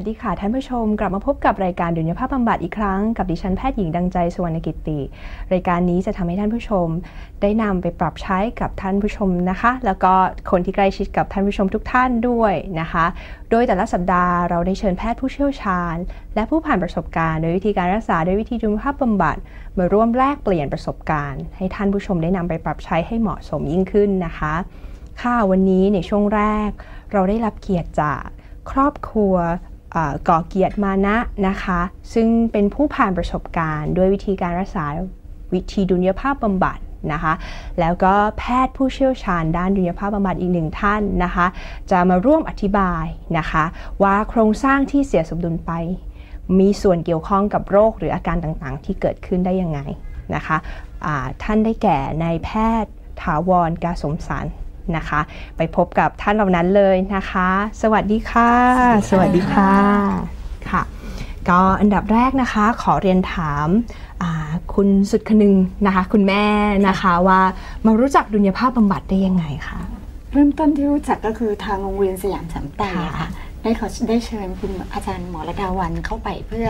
วัสดีค่ะท่านผู้ชม กลับมาพบกับรายการดุลยภาพบำบัดอีกครั้งกับดิฉันแพทย์หญิงดังใจสุวรรณกิติ รายการนี้จะทำให้ท่านผู้ชม ได้นำไปปรับใช้กับท่านผู้ชมนะคะ แล้วก็คนที่ใกล้ชิดกับท่านผู้ชมทุกท่านด้วยนะคะ โดยแต่ละสัปดาห์เราได้เชิญแพทย์ผู้เชี่ยวชาญ และผู้ผ่านประสบการณ์โดยวิธีการรักษาโดยวิธีดุลยภาพบำบัดมาร่วมแลกเปลี่ยนประสบการณ์ ให้ท่านผู้ชมได้นำไปปรับใช้ให้เหมาะสมยิ่งขึ้นนะคะ ค่ะวันนี้ในช่วงแรก เราได้รับเกียรติจากครอบครัว ก่อเกียรติมานะนะคะ ซึ่งเป็นผู้ผ่านประสบการณ์ด้วยวิธีการรักษาวิธีดุลยภาพบำบัดนะคะ แล้วก็แพทย์ผู้เชี่ยวชาญด้านดุลยภาพบำบัดอีกหนึ่งท่านนะคะ จะมาร่วมอธิบายนะคะ ว่าโครงสร้างที่เสียสมดุลไป มีส่วนเกี่ยวข้องกับโรคหรืออาการต่างๆ ที่เกิดขึ้นได้ยังไงนะคะะท่านได้แก่นายแพทย์ถาวรกาสมสาร นะคะ ไปพบกับท่านเหล่านั้นเลยนะคะ สวัสดีค่ะ สวัสดีค่ะค่ะ ก็อันดับแรกนะคะ ขอเรียนถามคุณสุดคนึงนะคะ คุณแม่นะคะว่ามารู้จักดุลยภาพบำบัดได้ยังไงคะเริ่มต้นที่รู้จักก็คือทางโรงเรียนสยามสามไตค่ะ ได้เขาได้เชิญคุณอาจารย์หมอระดาวันเข้าไปเพื่อ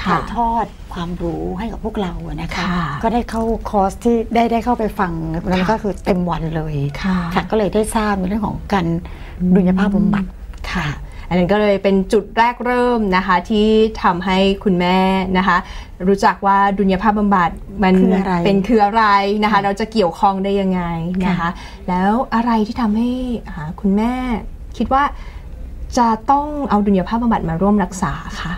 ถ่ายทอดความรู้ให้กับพวกเรานะคะ ก็ได้เข้าคอร์สที่ได้ได้เข้าไปฟังนั้นก็คือเต็มวันเลยค่ะก็เลยได้ทราบในเรื่องของการดุลยภาพบำบัดค่ะอันนั้นก็เลยเป็นจุดแรกเริ่มนะคะที่ทำให้คุณแม่นะคะ รู้จักว่าดุลยภาพบำบัดมันเป็นคืออะไรนะคะ เราจะเกี่ยวข้องได้ยังไงนะคะ แล้วอะไรที่ทำให้คุณแม่คิดว่า จะต้องเอาดุลยภาพบำบัดมาร่วมรักษาคะ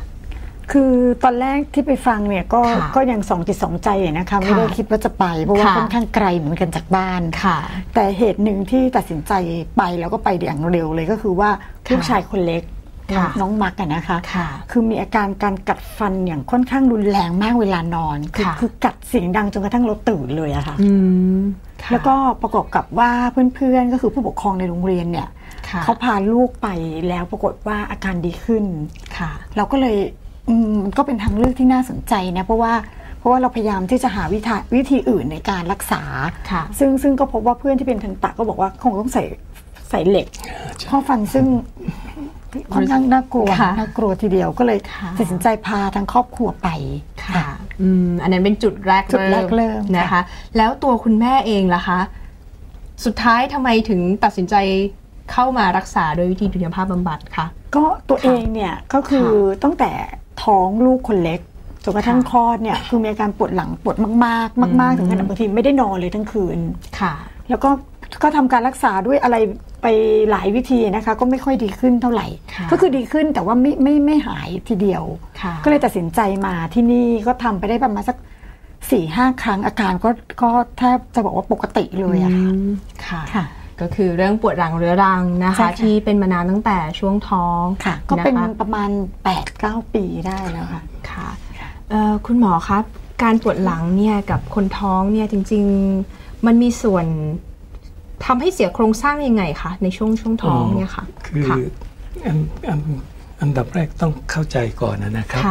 คือตอนแรกที่ไปฟังเนี่ยก็ก็ยังสองจิตสองใจนะคะไม่ได้คิดว่าจะไป เพราะว่าค่อนข้างไกลเหมือนกันจากบ้าน ค่ะ แต่เหตุหนึ่งที่ตัดสินใจไปแล้วก็ไปอย่างเร็วเลยก็คือว่าลูกชายคนเล็กน้องมักกันนะคะคือมีอาการการกัดฟันอย่างค่อนข้างรุนแรงมากเวลานอนคือคือกัดเสียงดังจนกระทั่งเราตื่นเลยอะค่ะ แล้วก็ประกอบกับว่าเพื่อนๆ ก็คือผู้ปกครองในโรงเรียนเนี่ย เขาพาลูกไปแล้วปรากฏว่าอาการดีขึ้นเราก็เลยมันก็เป็นทางเลือกที่น่าสนใจนะเพราะว่าเพราะว่าเราพยายามที่จะหาวิธีวิธีอื่นในการรักษาซึ่งซึ่งก็พบว่าเพื่อนที่เป็นทันตะก็บอกว่าคงต้องใส่ใส่เหล็กข้อฟันซึ่งค่อนข้างน่ากลัวน่ากลัวทีเดียวก็เลยตัดสินใจพาทั้งครอบครัวไปค่ะอันนั้นเป็นจุดแรกจุดแรกเริ่มนะคะ แล้วตัวคุณแม่เองล่ะคะ สุดท้ายทำไมถึงตัดสินใจ เข้ามารักษาโดยวิธีดุลยภาพบำบัดคะก็ตัวเองเนี่ยก็คือตั้งแต่ท้องลูกคนเล็กจนกระทั่งคลอดเนี่ยคือมีอาการปวดหลังปวดมากๆ มาก ๆ ถึงขนาดบางทีไม่ได้นอนเลยทั้งคืนค่ะ แล้วก็ก็ทำการรักษาด้วยอะไรไปหลายวิธีนะคะ ก็ไม่ค่อยดีขึ้นเท่าไหร่ ก็คือดีขึ้นแต่ว่าไม่ไม่ไม่หายทีเดียว ก็เลยตัดสินใจมาที่นี่ก็ทำไปได้ประมาณสักสี่ห้าครั้งอาการก็ก็แทบจะบอกว่าปกติเลยอะค่ะค่ะ ก็คือเรื่องปวดหลังเรื้อรังนะคะ ที่เป็นมานานตั้งแต่ช่วงท้องค่ะก็เป็นประมาณ 8-9 ปีได้แล้วค่ะค่ะคุณหมอครับการปวดหลังเนี่ยกับคนท้องเนี่ยจริง ๆมันมีส่วนทำให้เสียโครงสร้างยังไงคะในช่วงช่วงท้องเนี่ยค่ะคืออันอันอันดับแรกต้องเข้าใจก่อนนะครับ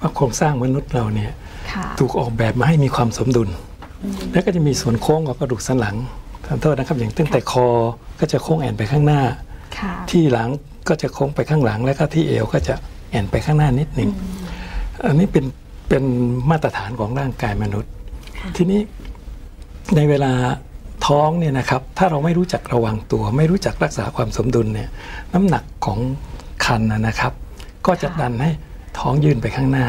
ว่าโครงสร้างมนุษย์เราเนี่ยถูกออกแบบมาให้มีความสมดุล แล้วก็จะมีส่วนโค้งของกระดูกสันหลัง ขอโทษนะครับ อย่างตั้งแต่คอก็จะโค้งแอนไปข้างหน้า ที่หลังก็จะโค้งไปข้างหลัง แล้วก็ที่เอวก็จะแอนไปข้างหน้านิดหนึ่งอันนี้เป็นเป็นมาตรฐานของร่างกายมนุษย์ ทีนี้ในเวลาท้องเนี่ยนะครับ ถ้าเราไม่รู้จักระวังตัว ไม่รู้จักรักษาความสมดุลเนี่ยน้ำหนักของคันนะครับ ก็จะดันให้ท้องยื่นไปข้างหน้า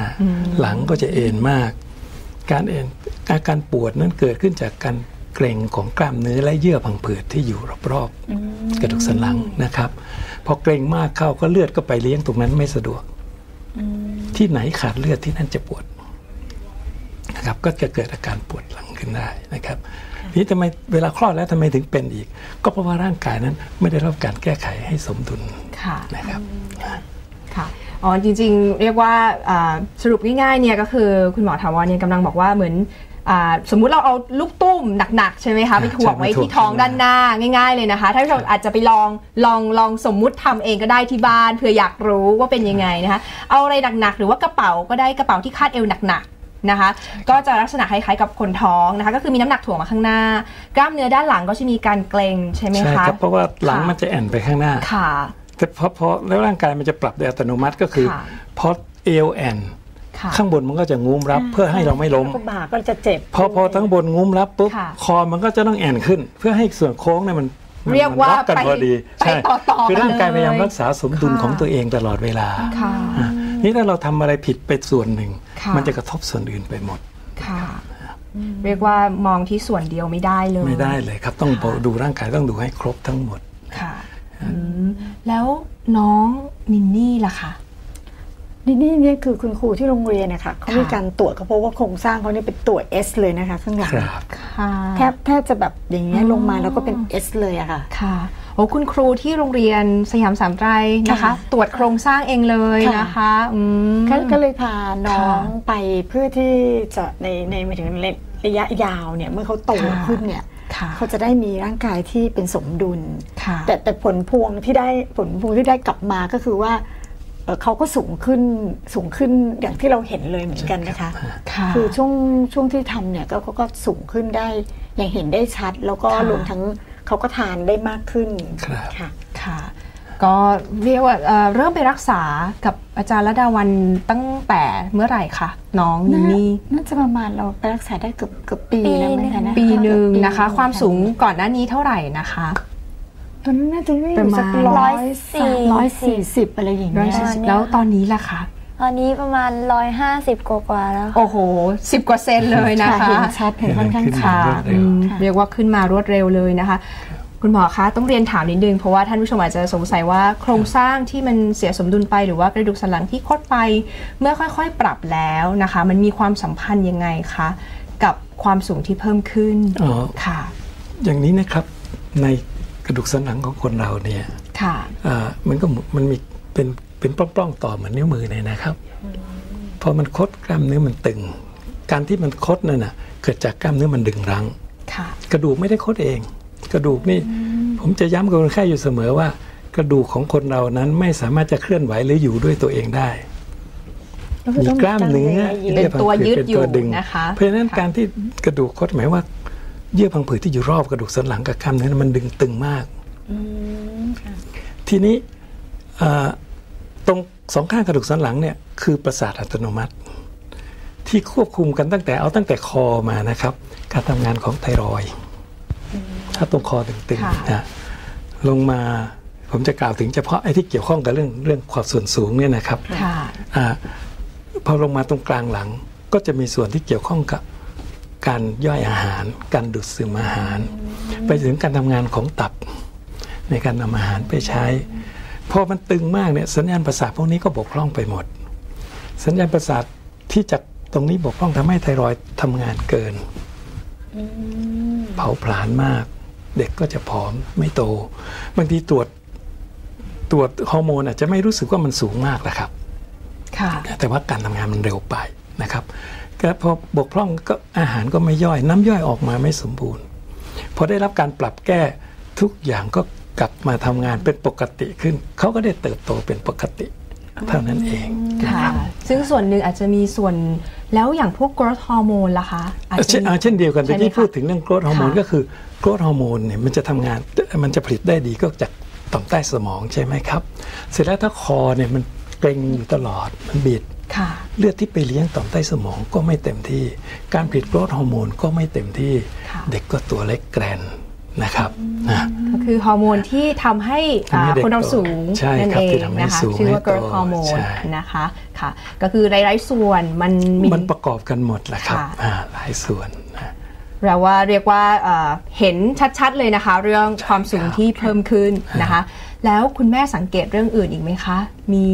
หลังก็จะเอ็นมาก การเอ็นอาการปวดนั้นเกิดขึ้นจากการ เกร็งของกล้ามเนื้อและเยื่อพังผืดที่อยู่รอบๆกระดูกสันหลังนะครับ พอเกร็งมากเข้าก็เลือดก็ไปเลี้ยงตรงนั้นไม่สะดวก ที่ไหนขาดเลือดที่นั่นจะปวดนะครับก็จะเกิดอาการปวดหลังขึ้นได้นะครับนี้ทำไมเวลาคลอดแล้วทำไมถึงเป็นอีก ก็เพราะว่าร่างกายนั้นไม่ได้รับการแก้ไขให้สมดุลนะครับค่ะอ๋อจริงๆ เรียกว่าสรุปง่ายๆเนี่ยก็คือคุณหมอถาวรเนี่ยกำลังบอกว่าเหมือน สมมุติเราเอาลูกตุ้มหนักๆ ใช่ไหมคะไปถ่วงไว้ที่ท้องด้านหน้าง่าย ๆเลยนะคะท่านผู้ชมอาจจะไปลองลองลองสมมุติทำเองก็ได้ที่บ้านเผื่ออยากรู้ว่าเป็นยังไงนะคะ เอาอะไรหนักๆ หรือว่ากระเป๋าก็ได้กระเป๋าที่คาดเอวหนักๆนะคะ ก็จะลักษณะคล้ายๆกับคนท้องนะคะ ก็คือมีน้ำหนักถ่วงมาข้างหน้า กล้ามเนื้อด้านหลังก็จะมีการเกร็งใช่ไหมคะใช่ครับเพราะว่าหลังมันจะแอนไปข้างหน้าค่ะแต่พอพอแล้วร่างกายมันจะปรับโดยอัตโนมัติก็คือพอเอลแอน ข้างบนมันก็จะงุ้มรับ เพื่อให้เราไม่ล้มบ่าก็จะเจ็บพอพอทั้งบนงุ้มรับปุ๊บคอมันก็จะต้องแอนขึ้น เพื่อให้ส่วนโค้งเนี่ยมันเรียกว่ากันพอดีใช่คือร่างกายพยายามรักษาสมดุลของตัวเองตลอดเวลานี่ถ้าเราทำอะไรผิดไปส่วนหนึ่ง มันจะกระทบส่วนอื่นไปหมดค่ะเรียกว่ามองที่ส่วนเดียวไม่ได้เลย ไม่ได้เลยครับ ต้องดูร่างกายต้องดูให้ครบทั้งหมดค่ะแล้วน้องนินนี่ล่ะคะ นี่นี่นี่คือคุณครูที่โรงเรียนนะคะเขามีการตรวจเขาพบว่าโครงสร้างเขาเนี่ยเป็นตัว S เลยนะคะข้างหลังแทบแทบจะแบบอย่างเงี้ยลงมาแล้วก็เป็น S เลยอะค่ะค่ะโอ้คุณครูที่โรงเรียนสยามสามไตรนะคะ ตรวจโครงสร้างเองเลยนะคะก็เลยพาน้องไปเพื่อที่จะในในหมายถึงระยะยาวเนี่ยเมื่อเขาโตขึ้นเนี่ยเขาจะได้มีร่างกายที่เป็นสมดุลแต่แต่ผลพวงที่ได้ผลพวงที่ได้กลับมาก็คือว่า เขาก็สูงขึ้นสูงขึ้นอย่างที่เราเห็นเลยเหมือนกันนะคะคือช่วงช่วงที่ทำเนี่ยก็ก็สูงขึ้นได้อย่างเห็นได้ชัด แล้วก็รวมทั้งเขาก็ทานได้มากขึ้นค่ะค่ะ ก็เรียกว่าเริ่มไปรักษากับอาจารย์ระดาวันตั้งแต่เมื่อไหร่คะน้องนินี่น่าจะประมาณเราไปรักษาได้เกือบเกือบปีแล้วไหมคะปีหนึ่งนะคะ ความสูงก่อนหน้านี้เท่าไหร่นะคะ ตอนนั้นน่าจะประมาณร้อยสี่ร้อยสี่สิบอะไรอย่างเงี้ยแล้วตอนนี้ล่ะคะตอนนี้ประมาณร้อยห้าสิบกว่าแล้ว โอ้โหสิบกว่าเซนเลยนะคะเห็นชัดเห็นค่อนข้างชัดเรียกว่าขึ้นมารวดเร็วเลยนะคะคุณหมอคะต้องเรียนถามนิดนึงเพราะว่าท่านผู้ชมอาจจะสงสัยว่าโครงสร้างที่มันเสียสมดุลไปหรือว่ากระดูกสันหลังที่คดไปเมื่อค่อยๆ ปรับแล้วนะคะ มันมีความสัมพันธ์ยังไงคะกับความสูงที่เพิ่มขึ้นอ๋อค่ะ อย่างนี้นะครับใน กระดูกสันหลังของคนเราเนี่ยค่ะมันก็มันมีเป็นเป็นปล้องๆต่อเหมือนนิ้วมือเนี่ยนะครับพอมันคดกล้ามเนื้อมันตึง การที่มันคดนั่นน่ะเกิดจากกล้ามเนื้อมันดึงรั้งกระดูกไม่ได้คดเอง กระดูกนี่ผมจะย้ำกับคนไข้อยู่เสมอว่า กระดูกของคนเรานั้นไม่สามารถจะเคลื่อนไหวหรืออยู่ด้วยตัวเองได้มีกล้ามเนื้อเป็นตัวยึดอยู่นะคะเพราะฉะนั้นการที่กระดูกคดหมายว่า เยื่อพังผืดที่อยู่รอบกระดูกสันหลังกับกล้ามเนื้อมันดึงตึงมากทีนี้ตรงสองข้างกระดูกสันหลังเนี่ยคือประสาทอัตโนมัติ ที่ควบคุมกันตั้งแต่เอาตั้งแต่คอมานะครับ การทำงานของไทรอยถ้าตรงคอตึงๆนะลงมาผมจะกล่าวถึงเฉพาะไอ้ที่เกี่ยวข้องกับเรื่องเรื่องความส่วนสูงเนี่ยนะครับอพอลงมาตรงกลางหลังก็จะมีส่วนที่เกี่ยวข้องกับ การย่อยอาหาร การดูดซึมอาหาร ไปถึงการทำงานของตับ ในการนำอาหารไปใช้พอมันตึงมากเนี่ยสัญญาณประสาทพวกนี้ก็บกพร่องไปหมด สัญญาณประสาทที่จากตรงนี้บกพร่องทำให้ไทรอยทำงานเกินเผาผลาญมาก เด็กก็จะผอมไม่โต บางทีตรวจตรวจฮอร์โมนอาจจะไม่รู้สึกว่ามันสูงมากนะครับ แต่ว่าการทำงานมันเร็วไปนะครับ ก็พอบกพร่องก็อาหารก็ไม่ย่อย น้ำย่อยออกมาไม่สมบูรณ์พอได้รับการปรับแก้ทุกอย่างก็กลับมาทำงานเป็นปกติขึ้น เขาก็ได้เติบโตเป็นปกติ เท่านั้นเองค่ะซึ่งส่วนหนึ่งอาจจะมีส่วนแล้วอย่างพวกกรดฮอร์โมนล่ะคะเช่นเช่นเดียวกันที่พูดถึงเรื่องกรดฮอร์โมนก็คือกรดฮอร์โมนเนี่ยมันจะทำงานมันจะผลิตได้ดีก็จากต่อมใต้สมองใช่ไหมครับ เสร็จแล้วถ้าคอเนี่ยมันเกร็งอยู่ตลอดมันบิด เลือดที่ไปเลี้ยงต่อมใต้สมองก็ไม่เต็มที่ การผลิตโกรทฮอร์โมนก็ไม่เต็มที่ เด็กก็ตัวเล็กแกรนนะครับก็คือฮอร์โมนที่ทำให้คนเราสูงนั่นเองนะคะชื่อว่า growth hormone นะคะค่ะ ก็คือหลายๆส่วนมันมันประกอบกันหมดแหละครับหลายส่วนแปลว่าเรียกว่าเห็นชัดๆเลยนะคะ เรื่องความสูงที่เพิ่มขึ้นนะคะ แล้วคุณแม่สังเกตเรื่องอื่นอีกไหมคะ มี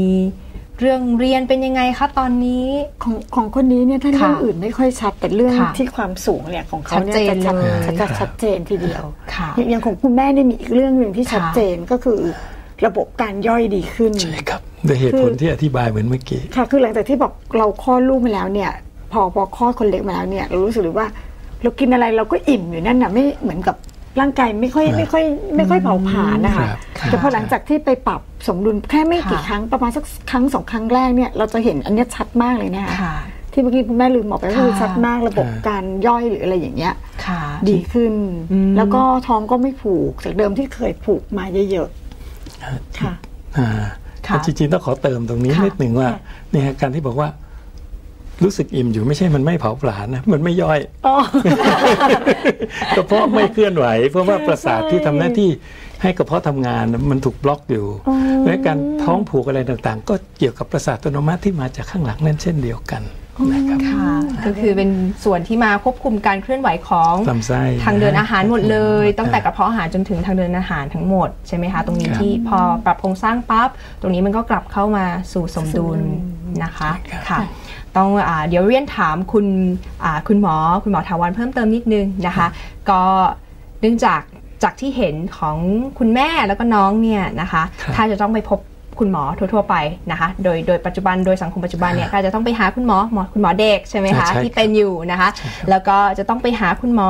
เรื่องเรียนเป็นยังไงคะตอนนี้ ของของคนนี้เนี่ยถ้าเรื่องอื่นไม่ค่อยชัดแต่เรื่องที่ความสูงเนี่ยของเขาเนี่ยจะชัดชัดเจนทีเดียวอย่างของคุณแม่เนี่ยมีอีกเรื่องหนึ่งที่ชัดเจนก็คือระบบการย่อยดีขึ้นใช่ครับด้วยเหตุผลที่อธิบายเหมือนเมื่อกี้ค่ะคือหลังจากที่บอกเราคลอดลูกมาแล้วเนี่ย พอพอคลอดคนเล็กมาแล้วเนี่ย เรารู้สึกว่า เรากินอะไรเราก็อิ่มอยู่นั่นน่ะไม่เหมือนกับร่างกายไม่ค่อยไม่ค่อยไม่ค่อยเผาผลาญนะคะแต่พอหลังจากที่ไปปรับ สมดุลแค่ไม่กี่ครั้งประมาณสักครั้งสองครั้งแรกเนี่ยเราจะเห็นอันนี้ชัดมากเลยนะคะที่เมื่อกี้คุณแม่ลืมบอกไปก็คือชัดมากระบบการย่อยหรืออะไรอย่างเงี้ยดีขึ้น แล้วก็ท้องก็ไม่ผูกจากเดิมที่เคยผูกมาเยอะๆค่ะอ่าจริงๆต้องขอเติมตรงนี้นิดหนึ่งว่าเนี่ยการที่บอกว่า รู้สึกอิ่มอยู่ไม่ใช่มันไม่เผาผลาญนะมันไม่ย่อยกระเพาะไม่เคลื่อนไหว เพราะว่าประสาทที่ทำหน้าที่ให้กระเพาะทำงานมันถูกบล็อกอยู่และการท้องผูกอะไรต่างๆ ก็เกี่ยวกับประสาทอัตโนมัติที่มาจากข้างหลังนั่นเช่นเดียวกันนะครับค่ะก็คือเป็นส่วนที่มาควบคุมการเคลื่อนไหวของลำไส้ทางเดินอาหารหมดเลย ตั้งแต่กระเพาะอาหารจนถึงทางเดินอาหารทั้งหมดใช่ไหมคะตรงนี้ที่พอปรับโครงสร้างปั๊บตรงนี้มันก็กลับเข้ามาสู่สมดุลนะคะค่ะ ต้องอเดี๋ยวเรียนถามคุณคุณหมอคุณหมอถาวรเพิ่มเติมนิดนึงนะคะ ก็เนื่องจากจากที่เห็นของคุณแม่แล้วก็น้องเนี่ยนะคะ ถ้าจะต้องไปพบ คุณหมอทั่วๆไปนะคะ โดยโดยปัจจุบันโดยสังคมปัจจุบันเนี่ยก็จะต้องไปหาคุณหมอหมอคุณหมอเด็กใช่ไหมคะที่เป็นอยู่นะคะ แล้วก็จะต้องไปหาคุณหมอ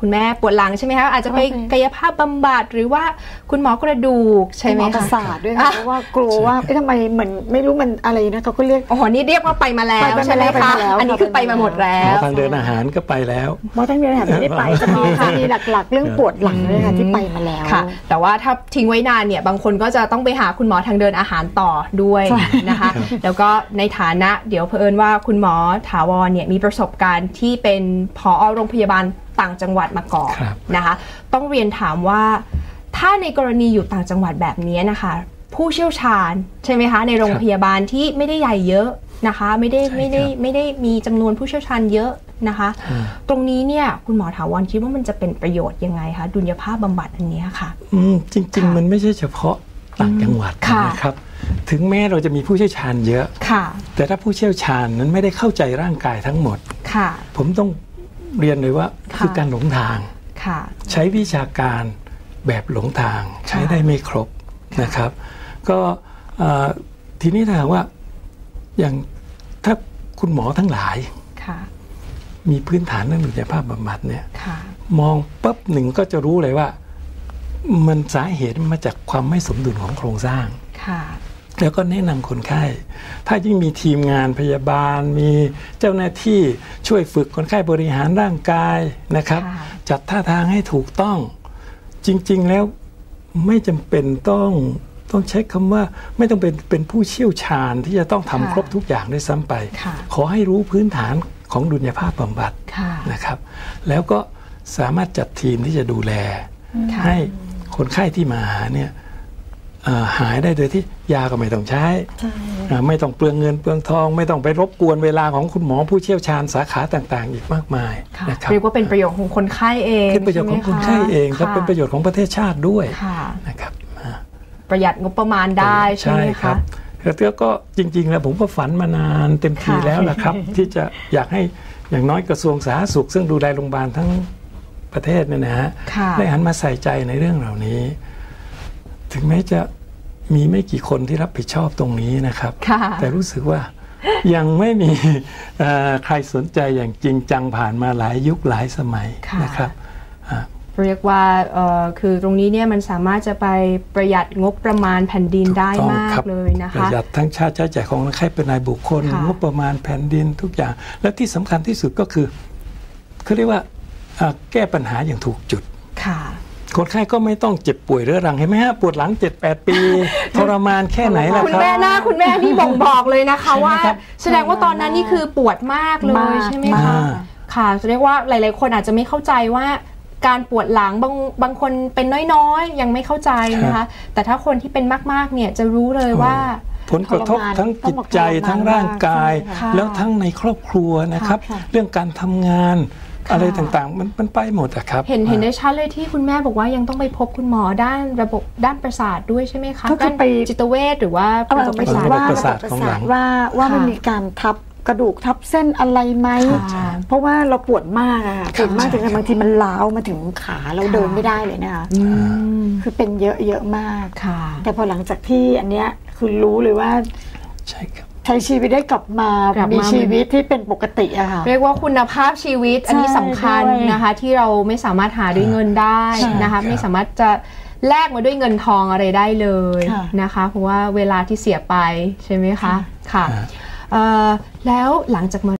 คุณแม่ปวดหลังใช่ไหมคะอาจจะไปกายภาพบำบัดหรือว่าคุณหมอกระดูกใช่ไหมคะประสาทด้วยเพราะว่ากลัวว่าทำไมเหมือนไม่รู้มันอะไรนะเขาก็เรียกโอ้โหนี่เรียกว่าไปมาแล้วใช่ไหมคะอันนี้คือไปมาหมดแล้วทางเดินอาหารก็ไปแล้วหมอทางเดินอาหารไม่ได้ไปจะมีค่ะมีหลัก ๆ เรื่องปวดหลังเลยค่ะที่ไปมาแล้วค่ะ แต่ว่าถ้าทิ้งไว้นานเนี่ยบางคนก็จะต้องไปหาคุณหมอทางเดินอาหารต่อด้วยนะคะ แล้วก็ในฐานะเดี๋ยวเพอิญว่าคุณหมอถาวรเนี่ยมีประสบการณ์ที่เป็นผอโรงพยาบาลต่างจังหวัดมาก่อนนะคะ ต้องเรียนถามว่า ถ้าในกรณีอยู่ต่างจังหวัดแบบนี้นะคะ ผู้เชี่ยวชาญใช่ไหมคะ ในโรงพยาบาลที่ไม่ได้ใหญ่เยอะนะคะ ไม่ได้ไม่ได้ไม่ได้มีจำนวนผู้เชี่ยวชาญเยอะนะคะ ตรงนี้เนี่ยคุณหมอถาวรคิดว่ามันจะเป็นประโยชน์ยังไงคะดุลยภาพบำบัดอันนี้ค่ะ อืมจริง ๆ มันไม่ใช่เฉพาะ ต่างจังหวัดนะครับ ถึงแม้เราจะมีผู้เชี่ยวชาญเยอะแต่ถ้าผู้เชี่ยวชาญนั้นไม่ได้เข้าใจร่างกายทั้งหมดผมต้องเรียนเลยว่าคือการหลงทางใช้วิชาการแบบหลงทาง ใช้ได้ไม่ครบนะครับ ก็ทีนี้ถ้าว่าอย่างถ้าคุณหมอทั้งหลายมีพื้นฐานเรื่องดุลยภาพบำบัดเนี่ยมองปั๊บหนึ่งก็จะรู้เลยว่า มันสาเหตุมาจากความไม่สมดุลของโครงสร้างแล้วก็แนะนำคนไข้ ถ้ายิ่งมีทีมงานพยาบาล มีเจ้าหน้าที่ช่วยฝึกคนไข้บริหารร่างกายนะครับ จัดท่าทางให้ถูกต้อง จริง ๆ แล้วไม่จำเป็นต้องต้องใช้คำว่าไม่ต้องเป็นเป็นผู้เชี่ยวชาญที่จะต้องทำครบทุกอย่างด้วยซ้ำไป ขอให้รู้พื้นฐานของดุลยภาพบำบัดนะครับ แล้วก็สามารถจัดทีมที่จะดูแลให้ คนไข้ที่มาเนี่ยหายได้โดยที่ยาก็ไม่ต้องใช้ไม่ต้องเปลืองเงินเปลืองทอง ไม่ต้องไปรบกวนเวลาของคุณหมอผู้เชี่ยวชาญสาขาต่าง ๆ อีกมากมายนะครับเรียกว่าเป็นประโยชน์ของคนไข้เองเป็นประโยชน์ของคนไข้เองครับเป็นประโยชน์ของประเทศชาติด้วยนะครับประหยัดงบประมาณได้ใช่ไหมคะแล้วก็จริง ๆ แล้วผมก็ฝันมานานเต็มทีแล้วนะครับ ที่จะอยากให้อย่างน้อยกระทรวงสาธารณสุข ซึ่งดูแลโรงพยาบาลทั้ง ประเทศเนี่ยนะฮะได้หันมาใส่ใจในเรื่องเหล่านี้ ถึงแม้จะมีไม่กี่คนที่รับผิดชอบตรงนี้นะครับ แต่รู้สึกว่ายังไม่มีใครสนใจอย่างจริงจังผ่านมาหลายยุคหลายสมัยนะครับเรียกว่าคือตรงนี้เนี่ยมันสามารถจะไปประหยัดงบประมาณแผ่นดินได้มากเลยนะคะประหยัดทั้งชาติใช้จ่ายของคนไข้เป็นนายบุคคลงบประมาณแผ่นดินทุกอย่าง และที่สำคัญที่สุดก็คือเขาเรียกว่า แก้ปัญหาอย่างถูกจุดค่ะคนไข้ก็ไม่ต้องเจ็บป่วยเรื้อรังเห็นไหมฮะปวดหลัง 7-8 ปีทรมานแค่ไหนล่ะครับ คุณแม่หน้าคุณแม่นี่บ่งบอกเลยนะคะว่า แสดงว่าตอนนั้นนี่คือปวดมากเลยใช่ไหมคะค่ะเรียกว่าหลาย ๆ คนอาจจะไม่เข้าใจว่าการปวดหลังบางบางคนเป็นน้อยๆ ยังไม่เข้าใจนะคะ แต่ถ้าคนที่เป็นมากๆเนี่ยจะรู้เลยว่าผลกระทบทั้งจิตใจทั้งร่างกาย แล้วทั้งในครอบครัวนะครับ เรื่องการทำงาน อะไรต่างๆ มันมันไปหมดอะครับ เห็นเห็นได้ชัดเลยที่คุณแม่บอกว่ายังต้องไปพบคุณหมอด้านระบบด้านประสาทด้วยใช่ไหมคะด้านจิตเวชหรือว่าระบบประสาทว่าประสาทของหลังว่าว่ามันมีการทับกระดูกทับเส้นอะไรไหม เพราะว่าเราปวดมากอะปวดมากถึงบางทีมันล้าวมาถึงขาเราเดินไม่ได้เลยนะคะคือเป็นเยอะเยอะมากแต่พอหลังจากที่อันเนี้ยคือรู้เลยว่าใช่ครับใช้ชีวิตได้กลับมามีชีวิตที่เป็นปกติอะค่ะ เรียกว่าคุณภาพชีวิตอันนี้สำคัญนะคะ ที่เราไม่สามารถหาด้วยเงินได้นะคะ ไม่สามารถจะแลกมาด้วยเงินทองอะไรได้เลยนะคะ เพราะว่าเวลาที่เสียไปใช่ไหมคะค่ะแล้วหลังจากมา